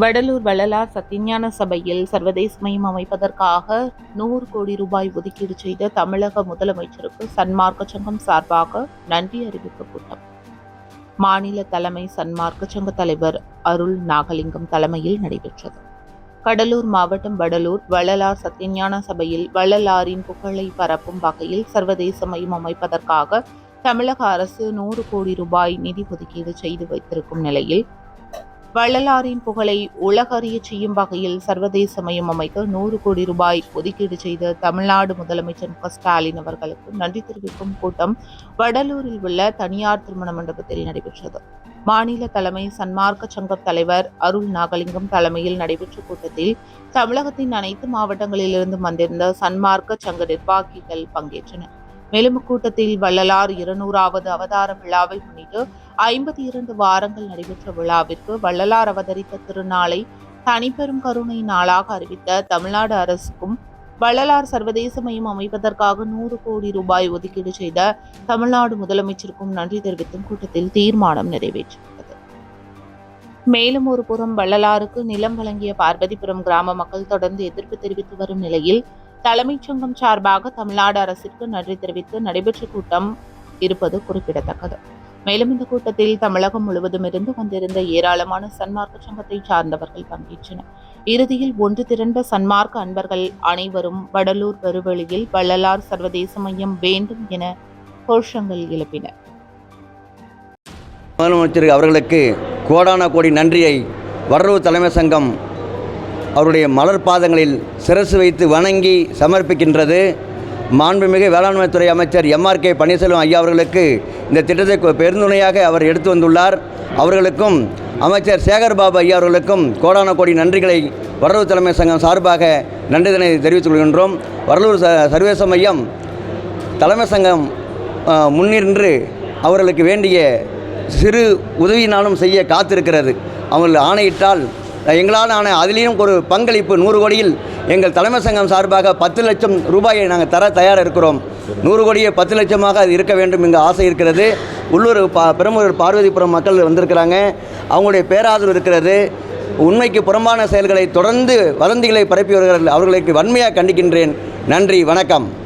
வடலூர் வள்ளலார் சத்திஞான சபையில் சர்வதேச மையம் அமைப்பதற்காக நூறு கோடி ரூபாய் ஒதுக்கீடு செய்த தமிழக முதலமைச்சருக்கு சன்மார்க்க சங்கம் சார்பாக நன்றி அறிவிப்பு கூட்டம். மாநில தலைமை சன்மார்க்க சங்க தலைவர் அருள் நாகலிங்கம் தலைமையில் நடைபெற்றது. கடலூர் மாவட்டம் வடலூர் வள்ளலார் சத்திஞான சபையில் வள்ளலாரின் புகழை பரப்பும் வகையில் சர்வதேச மையம் அமைப்பதற்காக தமிழக அரசு நூறு கோடி ரூபாய் நிதி ஒதுக்கீடு செய்து வைத்திருக்கும் நிலையில் வள்ளலாரின் புகழை உலகறிய செய்யும் வகையில் சர்வதேச மையம் அமைக்க நூறு கோடி ரூபாய் ஒதுக்கீடு செய்த தமிழ்நாடு முதலமைச்சர் மு ஸ்டாலின் அவர்களுக்கு நன்றி தெரிவிக்கும் கூட்டம் வடலூரில் உள்ள தனியார் திருமண மண்டபத்தில் நடைபெற்றது. மாநில தலைமை சன்மார்க்க சங்க தலைவர் அருள் நாகலிங்கம் தலைமையில் நடைபெற்ற கூட்டத்தில் தமிழகத்தின் அனைத்து மாவட்டங்களிலிருந்து வந்திருந்த சன்மார்க்க சங்க நிர்வாகிகள் பங்கேற்றனர். மேலும் கூட்டத்தில் வள்ளலார் இருநூறாவது அவதார விழாவை முன்னிட்டு ஐம்பத்தி இரண்டு வாரங்கள் நடைபெற்ற விழாவிற்கு வள்ளலார் அவதரித்த திருநாளை தனிப்பெரும் கருணை நாளாக அறிவித்த தமிழ்நாடு அரசுக்கும் வள்ளலார் சர்வதேச மையம் அமைப்பதற்காக நூறு கோடி ரூபாய் ஒதுக்கீடு செய்த தமிழ்நாடு முதலமைச்சருக்கும் நன்றி தெரிவித்தும் கூட்டத்தில் தீர்மானம் நிறைவேற்றப்பட்டது. மேலும் ஒரு புறம் வள்ளலாருக்கு நிலம் வழங்கிய பார்வதிபுரம் கிராம மக்கள் தொடர்ந்து எதிர்ப்பு தெரிவித்து வரும் நிலையில் தலைமைச் சங்கம் சார்பாக தமிழ்நாடு அரசிற்கு நன்றி தெரிவித்து நடைபெற்ற கூட்டம் இருப்பது குறிப்பிடத்தக்கது. மேலும் இந்த கூட்டத்தில் தமிழகம் முழுவதும் இருந்து வந்திருந்த ஏராளமான சன்மார்க்க சங்கத்தை சார்ந்தவர்கள் பங்கேற்றனர். இறுதியில் ஒன்று திரண்ட சன்மார்க்க அன்பர்கள் அனைவரும் வடலூர் பெருவெளியில் வள்ளலார் சர்வதேச மையம் வேண்டும் என கோஷங்கள் எழுப்பினர். முதலமைச்சர் அவர்களுக்கு கோடான கோடி நன்றியை வடலூர் தலைமை சங்கம் அவருடைய மலர் பாதங்களில் சிரசு வைத்து வணங்கி சமர்ப்பிக்கின்றது. மாண்புமிகு வேளாண்மைத்துறை அமைச்சர் எம்ஆர்கே பன்னீர்செல்வம் ஐயா அவர்களுக்கு இந்த திட்டத்தை பெருந்துணையாக அவர் எடுத்து வந்துள்ளார். அவர்களுக்கும் அமைச்சர் சேகர்பாபு ஐயா அவர்களுக்கும் கோடான கோடி நன்றிகளை வடலூர் தலைமை சங்கம் சார்பாக நன்றிதனை தெரிவித்துக் கொள்கின்றோம். வடலூர் ச சர்வேச மையம் தலைமை சங்கம் முன்னின்று அவர்களுக்கு வேண்டிய சிறு உதவியினாலும் செய்ய காத்திருக்கிறது. அவர்கள் ஆணையிட்டால் எங்களால் ஆன அதிலேயும் ஒரு பங்களிப்பு நூறு கோடியில் எங்கள் தலைமை சங்கம் சார்பாக பத்து லட்சம் ரூபாயை நாங்கள் தர தயாராக இருக்கிறோம் நூறு கோடியை பத்து லட்சமாக அது இருக்க வேண்டும் எங்கள் ஆசை இருக்கிறது. உள்ளூர் பா பெரும்பூர் பார்வதிபுரம் மக்கள் வந்திருக்கிறாங்க. அவங்களுடைய பேராதரவு இருக்கிறது. உண்மைக்கு புறம்பான செயல்களை தொடர்ந்து வதந்திகளை பரப்பி வருகிறார்கள். அவர்களுக்கு வன்மையாக கண்டிக்கின்றேன். நன்றி வணக்கம்.